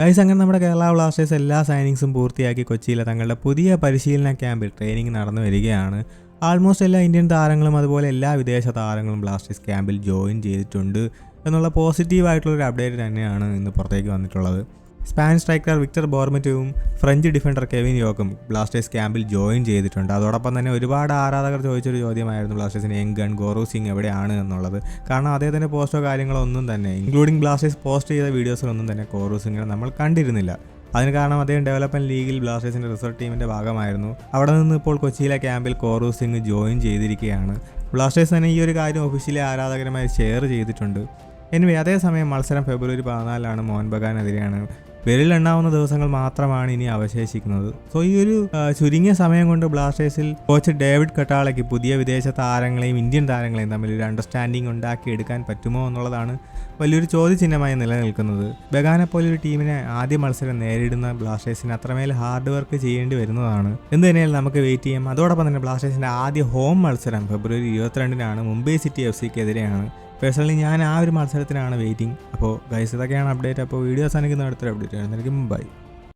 Guys അങ്ങനെ നമ്മുടെ Kerala Blasters എല്ലാ സൈനിങ്സും പൂർത്തിയാക്കി കൊച്ചിയിലെ തങ്ങളുടെ പുതിയ പരിശീലന ക്യാമ്പിൽ ട്രെയിനിങ് നടന്നു വരികയാണ്. ആൾമോസ്റ്റ് എല്ലാ ഇന്ത്യൻ താരങ്ങളും അതുപോലെ എല്ലാ വിദേശ താരങ്ങളും ബ്ലാസ്റ്റേഴ്സ് ക്യാമ്പിൽ ജോയിൻ ചെയ്തിട്ടുണ്ട്. എന്നുള്ള പോസിറ്റീവായിട്ടുള്ളൊരു അപ്ഡേറ്റ് തന്നെയാണ് ഇന്ന് പുറത്തേക്ക് വന്നിട്ടുള്ളത്. സ്പാനിഷ് സ്ട്രൈക്കർ വിക്ടർ ബോർമറ്റും ഫ്രഞ്ച് ഡിഫൻഡർ കെവിൻ യോക്കും ബ്ലാസ്റ്റേഴ്സ് ക്യാമ്പിൽ ജോയിൻ ചെയ്തിട്ടുണ്ട്. അതോടൊപ്പം തന്നെ ഒരുപാട് ആരാധകർ ചോദിച്ചൊരു ചോദ്യമായിരുന്നു ബ്ലാസ്റ്റേഴ്സിന് യങ്കൺ ഗോറു സിംഗ് എവിടെയാണ് എന്നുള്ളത്. കാരണം അദ്ദേഹത്തിന്റെ പോസ്റ്റോ കാര്യങ്ങളോ ഒന്നും തന്നെ ഇൻക്ലൂഡിംഗ് ബ്ലാസ്റ്റേഴ്സ് പോസ്റ്റ് ചെയ്ത വീഡിയോസിലൊന്നും തന്നെ ഗോറു സിംഗിനെ നമ്മൾ കണ്ടിരുന്നില്ല. അതിന് കാരണം അദ്ദേഹം ഡെവലപ്മെന്റ് ലീഗിൽ ബ്ലാസ്റ്റേഴ്സിന്റെ റിസർവ് ടീമിന്റെ ഭാഗമായിരുന്നു. അവിടെ നിന്ന് ഇപ്പോൾ കൊച്ചിയിലെ ക്യാമ്പിൽ കോറു സിംഗ് ജോയിൻ ചെയ്തിരിക്കുകയാണ്. ബ്ലാസ്റ്റേഴ്സ് തന്നെ ഈ ഒരു കാര്യം ഒഫീഷ്യലി ആരാധകരുമായി ഷെയർ ചെയ്തിട്ടുണ്ട്. എനിവേ അതേസമയം മത്സരം ഫെബ്രുവരി പതിനാലിലാണ് മോഹൻ ബഗാനെതിരെയാണ് വിരലെണ്ണാവുന്ന ദിവസങ്ങൾ മാത്രമാണ് ഇനി അവശേഷിക്കുന്നത്. സോ ഈ ഒരു ചുരുങ്ങിയ സമയം കൊണ്ട് ബ്ലാസ്റ്റേഴ്സിൽ കോച്ച് ഡേവിഡ് കട്ടാളയ്ക്ക് പുതിയ വിദേശ താരങ്ങളെയും ഇന്ത്യൻ താരങ്ങളെയും തമ്മിൽ ഒരു അണ്ടർസ്റ്റാൻഡിങ് ഉണ്ടാക്കി എടുക്കാൻ പറ്റുമോ എന്നുള്ളതാണ് വലിയൊരു ചോദ്യചിഹ്നമായി നിലനിൽക്കുന്നത്. ബഗാനെ പോലെ ഒരു ടീമിനെ ആദ്യ മത്സരം നേരിടുന്ന ബ്ലാസ്റ്റേഴ്സിന് അത്രമേൽ ഹാർഡ് വർക്ക് ചെയ്യേണ്ടി വരുന്നതാണ്. എന്ത് തന്നെയാലും നമുക്ക് വെയിറ്റ് ചെയ്യാം. അതോടൊപ്പം തന്നെ ബ്ലാസ്റ്റേഴ്സിന്റെ ആദ്യ ഹോം മത്സരം ഫെബ്രുവരി ഇരുപത്തിരണ്ടിനാണ് മുംബൈ സിറ്റി എഫ് സിക്കെതിരെയാണ്. പേഴ്സണലി ഞാൻ ആ ഒരു മത്സരത്തിനാണ് വെയിറ്റിംഗ്. അപ്പോൾ ഗൈസ് ഇതൊക്കെയാണ് അപ്ഡേറ്റ് അപ്പോൾ വീഡിയോ എനിക്ക് അടുത്തൊരു അപ്ഡേറ്റ് ആണ് എനിക്ക്